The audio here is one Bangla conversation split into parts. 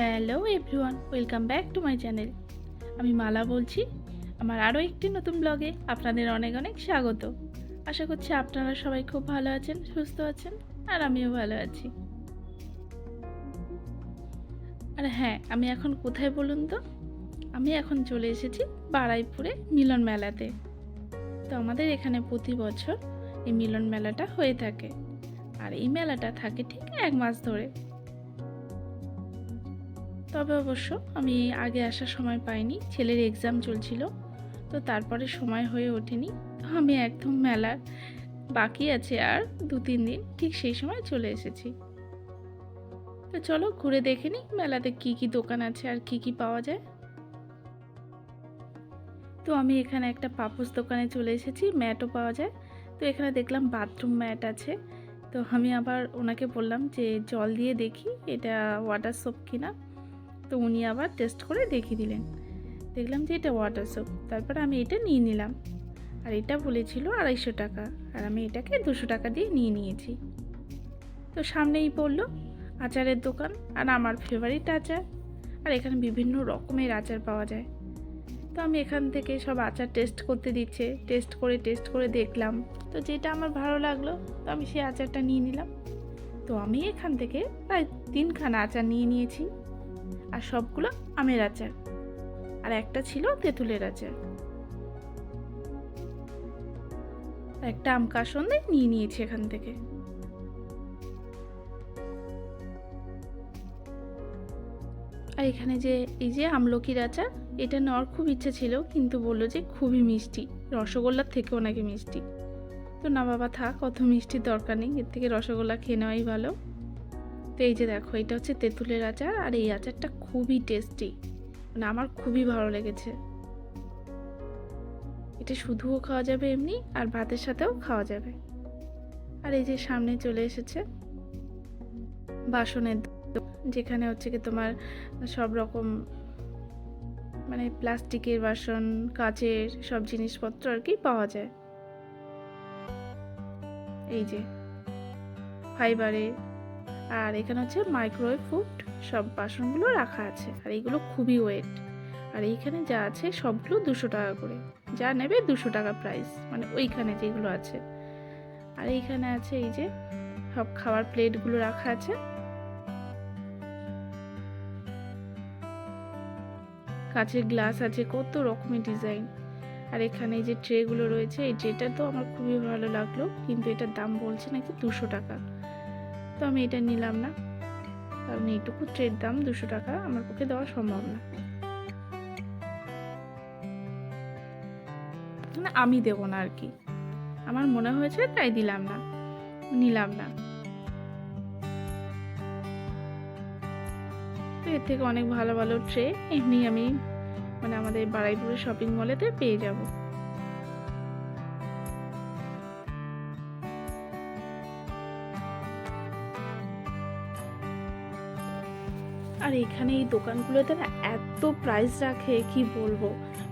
Hello everyone, welcome back to my channel. আমি মালা বলছি, আমার আরও একটি নতুন ব্লগে আপনাদের অনেক অনেক স্বাগত। আশা করছি আপনারা সবাই খুব ভালো আছেন, সুস্থ আছেন, আর আমিও ভালো আছি। আর হ্যাঁ আমি এখন কোথায় বলুন তো? আমি এখন চলে এসেছি বারাইপুরে মিলন মেলাতে। তো আমাদের এখানে প্রতি বছর এই মিলন মেলাটা হয়ে থাকে। আর এই মেলাটা থাকে ঠিক এক মাস ধরে। তবে অবশ্য আমি আগে আসার সময় পাইনি। ছেলের এক্সাম চলছিল, তো তারপরে সময় হয়ে ওঠেনি। আমি একদম মেলার বাকি আছে আর দু তিন দিন, ঠিক সেই সময় চলে এসেছি। তো চলো ঘুরে দেখে নিই মেলাতে কি কি দোকান আছে আর কি কি পাওয়া যায়। তো আমি এখানে একটা পাপুস দোকানে চলে এসেছি, ম্যাটও পাওয়া যায়। তো এখানে দেখলাম বাথরুম ম্যাট আছে। তো আমি আবার ওনাকে বললাম যে জল দিয়ে দেখি, এটা ওয়াটার সোপ কিনা। তো উনি আবার টেস্ট করে দেখিয়ে দিলেন। দেখলাম যে এটা ওয়াটার সোপ তারপর আমি এটা নিয়ে নিলাম। আর এটা বলেছিল আড়াইশো টাকা, আর আমি এটাকে দুশো টাকা দিয়ে নিয়ে নিয়েছি। তো সামনেই পড়ল আচারের দোকান, আর আমার ফেভারিট আচার। আর এখানে বিভিন্ন রকমের আচার পাওয়া যায়। তো আমি এখান থেকে সব আচার টেস্ট করতে দিচ্ছে টেস্ট করে টেস্ট করে দেখলাম। তো যেটা আমার ভালো লাগল, তো আমি সেই আচারটা নিয়ে নিলাম। তো আমি এখান থেকে প্রায় তিনখানা আচার নিয়ে নিয়েছি। আর সবগুলো আমের আচার। আর একটা ছিল তেঁতুলের আচার। একটা আম কাসন্দে নিয়ে নিয়েছি এখান থেকে। আর এখানে যে, এই যে আমলকির আচার, এটা নেওয়ার খুব ইচ্ছা ছিল, কিন্তু বলল যে খুবই মিষ্টি। রসগোল্লার থেকেও নাকি মিষ্টি। তো না বাবা, থাক, অত মিষ্টির দরকার নেই। এর থেকে রসগোল্লা খেয়ে নেওয়াই ভালো। তো এই যে দেখো, এটা হচ্ছে তেঁতুলের আচার আর এই আচারটা খুবই টেস্টি মানে আমার খুবই ভালো লেগেছে। এটা শুধুও খাওয়া যাবে এমনি, আর ভাতের সাথেও খাওয়া যাবে। আর এই যে সামনে চলে এসেছে বাসনের যেখানে হচ্ছে কি তোমার সব রকম মানে প্লাস্টিকের বাসন, কাচের সব জিনিসপত্র আর কি পাওয়া যায়। এই যে ফাইবারের আর এখানে হচ্ছে মাইক্রোওয়েভ ফুড সব বাসনগুলো রাখা আছে। আর এইগুলো খুবই ওয়েট আর এইখানে যা আছে সবগুলো দুশো টাকা করে। যা নেবে দুশো টাকা প্রাইস মানে ওইখানে যেগুলো আছে। আর এইখানে আছে এই যে সব খাবার প্লেটগুলো রাখা আছে। কাঁচের গ্লাস আছে, কত রকমের ডিজাইন আর এখানে এই যে ট্রেগুলো রয়েছে, এই ট্রেটা তো আমার খুবই ভালো লাগল, কিন্তু এটার দাম বলছে নাকি দুশো টাকা। তো আমি এটা নিলাম না। কারণ এইটুকু ট্রের দাম দুশো টাকা, আমার পক্ষে দেওয়া সম্ভব না। মানে আমি দেবো না আর কি। আমার মনে হয়েছে তাই দিলাম না, নিলাম না। তো এর থেকে অনেক ভালো ভালো ট্রে এমনি আমি মানে আমাদের বারাইপুরের শপিং মলেতে পেয়ে যাব। আর এখানে এই দোকানগুলোতে না এত প্রাইস রাখে, কি বলব?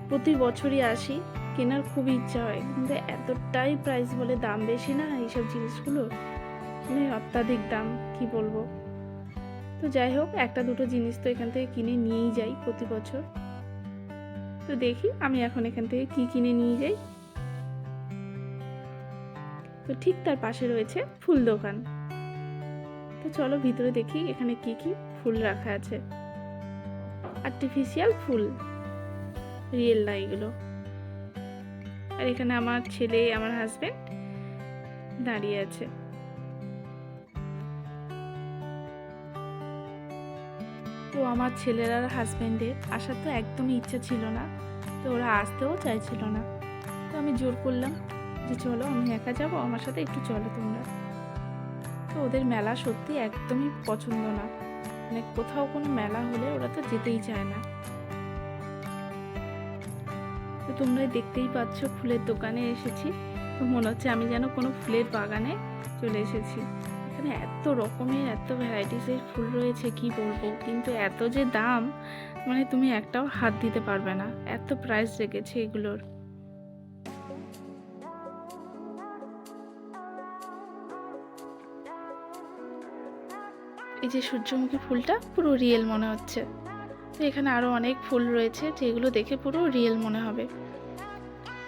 প্রতি বছরই আসি, কেনার খুব ইচ্ছা হয়। কিন্তু এতটাই প্রাইস বলে দাম বেশি না এইসব জিনিসগুলো? মানে অত্যাধিক দাম, কি বলব? তো যাই হোক, একটা দুটো জিনিস তো এখান থেকে কিনে নিয়েই যাই প্রতি বছর। তো দেখি আমি এখন এখান থেকে কি কিনে নিয়ে যাই। তো ঠিক তার পাশে রয়েছে ফুল দোকান। তো চলো ভিতরে দেখি এখানে কি কি ফুল রাখা আছে। আর্টিফিশিয়াল ফুল। রিয়েল না এগুলো। আর এখানে আমার ছেলে, আমার হাজবেন্ড দাঁড়িয়ে আছে। তো আমার ছেলের আর হাজব্যান্ডের আসার তো একদমই ইচ্ছা ছিল না। তো ওরা আসতেও চাইছিল না। তো আমি জোর করলাম যে চলো, আমি একা যাব, আমার সাথে একটু চলো তোমরা। তো ওদের মেলা সত্যি একদমই পছন্দ না। মানে কোথাও কোনো মেলা হলে ওরা তো যেতেই চায় না। তো তোমরা দেখতেই পাচ্ছ ফুলের দোকানে এসেছি। তো মনে হচ্ছে আমি যেন কোনো ফুলের বাগানে চলে এসেছি। এখানে এত রকমের, এত ভ্যারাইটিসের ফুল রয়েছে, কি বলব? কিন্তু এত যে দাম মানে তুমি একটাও হাত দিতে পারবে না। এত প্রাইস রেখেছে এগুলোর। এই যে সূর্যমুখী ফুলটা, পুরো রিয়েল মনে হচ্ছে। তো এখানে আরও অনেক ফুল রয়েছে, যেগুলো দেখে পুরো রিয়েল মনে হবে।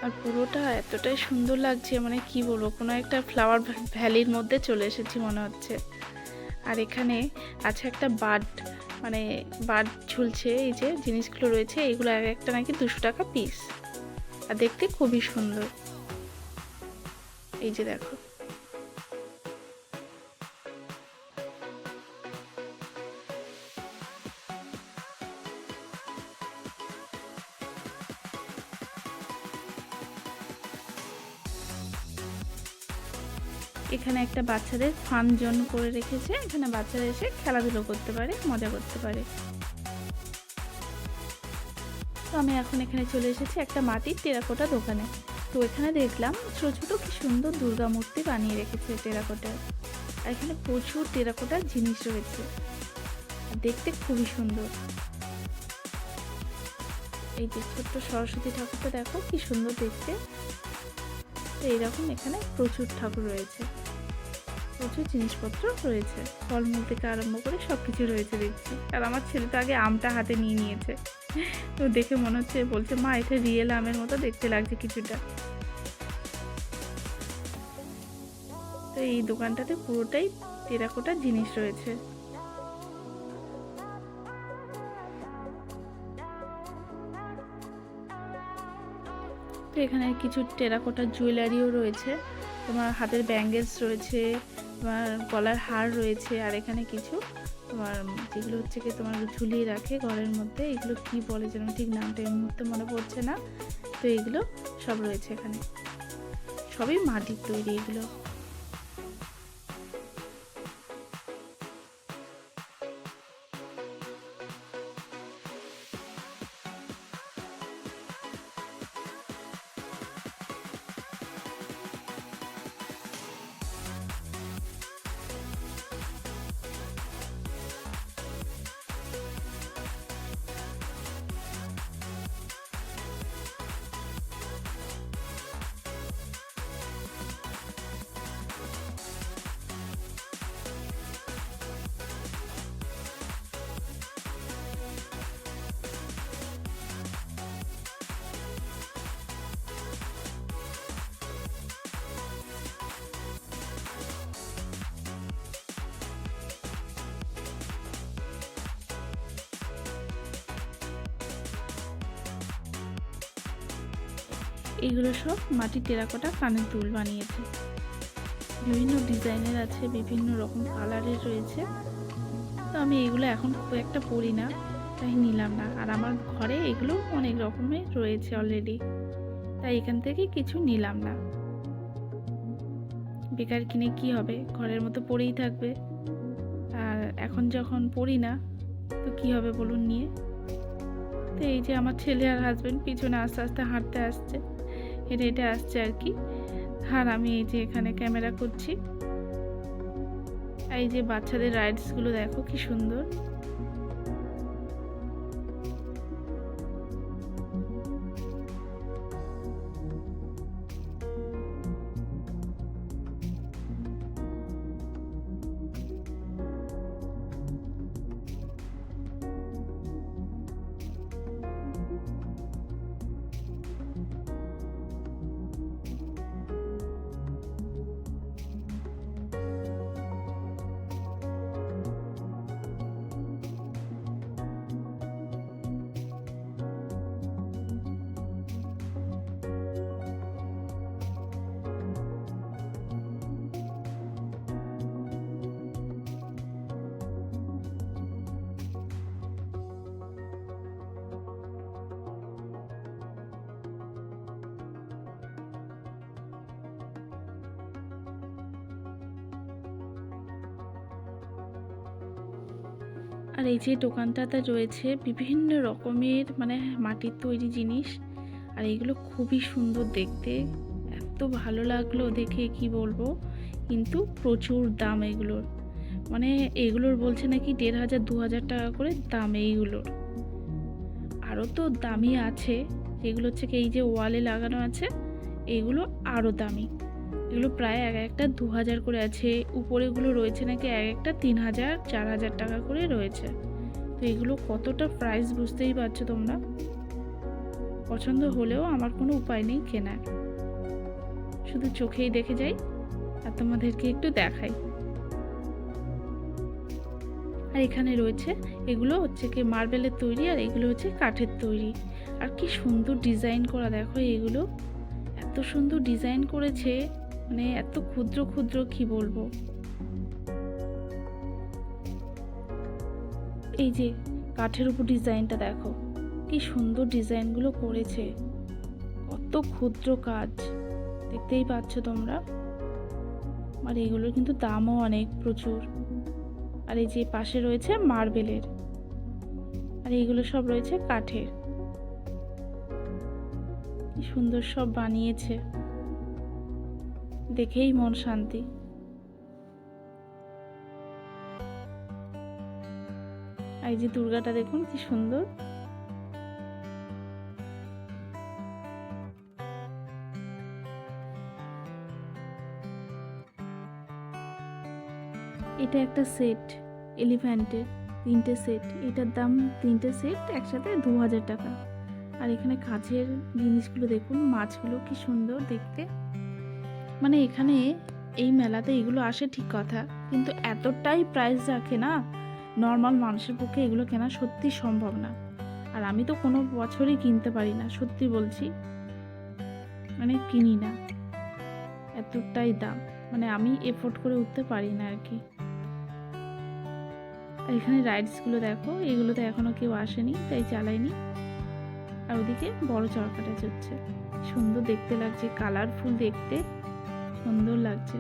আর পুরোটা এতটাই সুন্দর লাগছে মানে কি বলব, কোনো একটা ফ্লাওয়ার ভ্যালির মধ্যে চলে এসেছি মনে হচ্ছে। আর এখানে আছে একটা বার্ড মানে বার্ড ঝুলছে, এই যে জিনিসগুলো রয়েছে, এগুলো এক একটা নাকি দুশো টাকা পিস আর দেখতে খুবই সুন্দর। এই যে দেখো। এখানে একটা বাচ্চাদের ফান জোন করে রেখেছে। এখানে বাচ্চারা এসে খেলাধুলো করতে পারে, মজা করতে পারে। তো আমি এখন এখানে চলে এসেছি একটা মাটির টেরাকোটা দোকানে। তো এখানে দেখলাম ছোটো ছোটো কি সুন্দর দুর্গা মূর্তি বানিয়ে রেখেছে টেরাকোটার। আর এখানে প্রচুর টেরাকোটার জিনিস রয়েছে। দেখতে খুবই সুন্দর। এই যে ছোট্ট সরস্বতী ঠাকুরটা দেখো কি সুন্দর দেখতে। তো এইরকম এখানে প্রচুর ঠাকুর রয়েছে। প্রচুর জিনিসপত্র রয়েছে। ফলমূল থেকে আরম্ভ করে সব কিছু রয়েছে দেখছি। আর আমার ছেলে তো আগে আমটা হাতে নিয়ে নিয়েছে। তো দেখে মনে হচ্ছে, বলছে, মা, এটা রিয়েল আমের মতো দেখতে লাগছে কিছুটা। তো এই দোকানটাতে পুরোটাই টেরাকোটার জিনিস রয়েছে। তো এখানে কিছু টেরাকোটার জুয়েলারিও রয়েছে। তোমার হাতের ব্যাঙ্গেলস রয়েছে। তোমার গলার হার রয়েছে আর এখানে কিছু তোমার যেগুলো হচ্ছে কি তোমার ঝুলিয়ে রাখে ঘরের মধ্যে, এগুলো কি বলে যেন ঠিক নামটা এই মুহূর্তে মনে পড়ছে না। তো এগুলো সব রয়েছে এখানে। সবই মাটির তৈরি এগুলো। এগুলো সব মাটির টেরাকোটা কানের দুল বানিয়েছে। বিভিন্ন ডিজাইনের আছে, বিভিন্ন রকম কালারের রয়েছে। তো আমি এগুলো এখন খুব একটা পরি না, তাই নিলাম না। আর আমার ঘরে এগুলো অনেক রকমের রয়েছে অলরেডি তাই এখান থেকে কিছু নিলাম না। বেকার কিনে কি হবে? ঘরের মতো পড়েই থাকবে। আর এখন যখন পড়ি না, তো কি হবে বলুন নিয়ে? তো এই যে আমার ছেলে আর হাজব্যান্ড পিছনে আস্তে আস্তে হাঁটতে আসছে। হেঁটে হেঁটে আসছে আর কি। আর আমি এই যে এখানে ক্যামেরা করছি। এই যে বাচ্চাদের রাইডসগুলো দেখো কি সুন্দর। আর এই যে দোকানটাতে রয়েছে বিভিন্ন রকমের মানে মাটির তৈরি জিনিস। আর এগুলো খুবই সুন্দর দেখতে। এত ভালো লাগল দেখে, কি বলব? কিন্তু প্রচুর দাম এগুলোর। মানে এগুলোর বলছে নাকি দেড় হাজার, দু হাজার টাকা করে দাম এইগুলোর। আরও তো দামি আছে। যেগুলো হচ্ছে কি এই যে ওয়ালে লাগানো আছে, এগুলো আরও দামি। এগুলো প্রায় এক একটা দু হাজার করে আছে। উপরেগুলো রয়েছে নাকি এক একটা তিন হাজার চার হাজার টাকা করে রয়েছে। তো এগুলো কতটা প্রাইস বুঝতেই পারছ তোমরা? পছন্দ হলেও আমার কোনো উপায় নেই কেনার। শুধু চোখেই দেখে যাই আর তোমাদেরকে একটু দেখাই। আর এখানে রয়েছে, এগুলো হচ্ছে কি মার্বেলের তৈরি আর এগুলো হচ্ছে কাঠের তৈরি। আর কি সুন্দর ডিজাইন করা দেখো এগুলো। এত সুন্দর ডিজাইন করেছে। মানে এত ক্ষুদ্র ক্ষুদ্র কি বলব? এই যে কাঠের উপর ডিজাইনটা দেখো, কি সুন্দর ডিজাইনগুলো করেছে। কত ক্ষুদ্র কাজ, দেখতেই পাচ্ছ তোমরা। আর এগুলোর কিন্তু দামও অনেক প্রচুর। আর এই যে পাশে রয়েছে মার্বেলের। আর এইগুলো সব রয়েছে কাঠের। সুন্দর সব বানিয়েছে। দেখেই মন শান্তি। এই যে দুর্গাটা দেখুন, কি সুন্দর। এটা একটা সেট, এলিফ্যান্টের তিনটে সেট। এটার দাম তিনটে সেট, একসাথে দু হাজার টাকা। আর এখানে কাছের জিনিসগুলো দেখুন, মাছগুলো কি সুন্দর দেখতে। মানে এখানে এই মেলাতে এগুলো আসে ঠিক কথা, কিন্তু এতটাই প্রাইস রাখে না নর্মাল মানুষের পক্ষে এগুলো কেনা সত্যি সম্ভব না। আর আমি তো কোনো বছরই কিনতে পারি না, সত্যি বলছি। মানে কিনি না। এতটাই দাম। মানে আমি এফোর্ড করে উঠতে পারি না আর কি আর এখানে রাইডসগুলো দেখো, এগুলোতে এখনও কেউ আসেনি, তাই চালাইনি আর ওদিকে বড় চরকাটা চলছে সুন্দর দেখতে লাগছে কালারফুল দেখতে। সুন্দর লাগছে।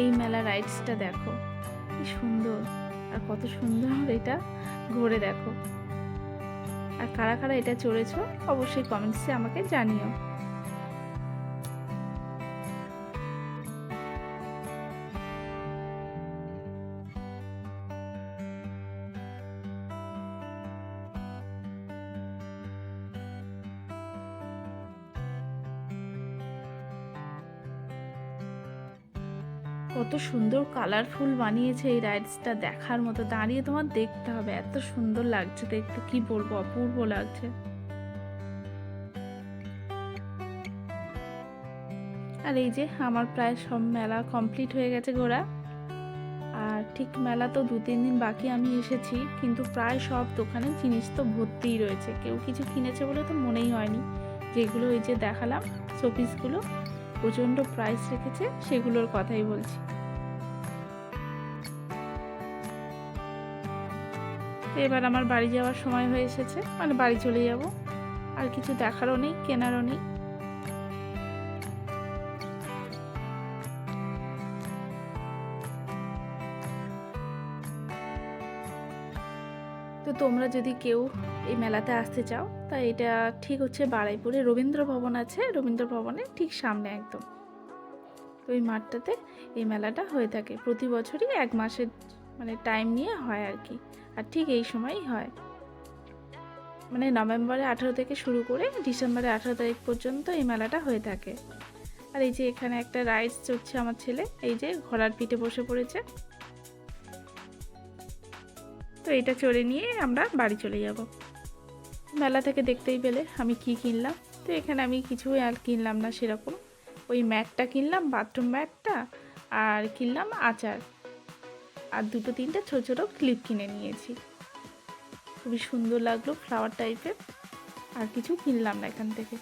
এই মেলা রাইডসটা দেখো, কি সুন্দর। আর কত সুন্দর এটা ঘুরে দেখো। আর কারা কারা এটা চড়েছো, অবশ্যই কমেন্টসে আমাকে জানিও। সুন্দর কালারফুল বানিয়েছে এই রাইডসটা দেখার মতো। দাঁড়িয়ে তোমার দেখতে হবে, এত সুন্দর লাগছে দেখতে। কি বলব, অপূর্ব লাগছে। আর এই যে আমার প্রায় সব মেলা কমপ্লিট হয়ে গেছে ঘোরা। আর ঠিক মেলা তো দু, তিন দিন বাকি আমি এসেছি, কিন্তু প্রায় সব দোকানে জিনিস তো ভর্তিই রয়েছে। কেউ কিছু কিনেছে বলে তো মনেই হয়নি। যেগুলো ওই যে দেখালাম শোপিসগুলো প্রচণ্ড প্রাইস রেখেছে, সেগুলোর কথাই বলছি। তো এবার আমার বাড়ি যাওয়ার সময় হয়ে এসেছে। মানে বাড়ি চলে যাব। আর কিছু দেখারও নেই, কেনারও নেই। তো তোমরা যদি কেউ এই মেলাতে আসতে চাও, তা এটা ঠিক হচ্ছে বারাইপুরে। রবীন্দ্র ভবন আছে, রবীন্দ্র ভবনের ঠিক সামনে একদম। তো এই মাঠটাতে এই মেলাটা হয়ে থাকে। প্রতি বছরই এক মাসের মানে টাইম নিয়ে হয় আর কি। আর ঠিক এই সময়ই হয়। মানে নভেম্বরে আঠারো থেকে শুরু করে ডিসেম্বরে আঠেরো তারিখ পর্যন্ত এই মেলাটা হয়ে থাকে। আর এই যে এখানে একটা রাইডস চড়ছে আমার ছেলে, এই যে ঘোড়ার পিঠে বসে পড়েছে। তো এটা চড়ে নিয়ে আমরা বাড়ি চলে যাব। মেলা থেকে দেখতেই পেলে আমি কি কিনলাম। তো এখানে আমি কিছুই আর কিনলাম না সেরকম। ওই ম্যাটটা কিনলাম, বাথরুম ম্যাটটা আর কিনলাম আচার। আর দুটো তিনটে ছোটো ছোটো ক্লিপ কিনে নিয়েছি। খুবই সুন্দর লাগল ফ্লাওয়ার টাইপের আর কিছু কিনলাম না এখান থেকে।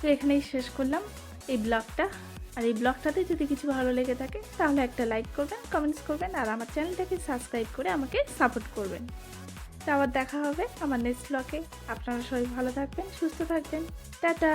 তো এখানেই শেষ করলাম। এই ব্লগটা আর এই ব্লগটাতে যদি কিছু ভালো লেগে থাকে, তাহলে একটা লাইক করবেন কমেন্টস করবেন, আর আমার চ্যানেলটাকে সাবস্ক্রাইব করে আমাকে সাপোর্ট করবেন। তো আবার দেখা হবে আমার নেক্সট ব্লগে আপনারা সবাই ভালো থাকবেন, সুস্থ থাকবেন। টাটা!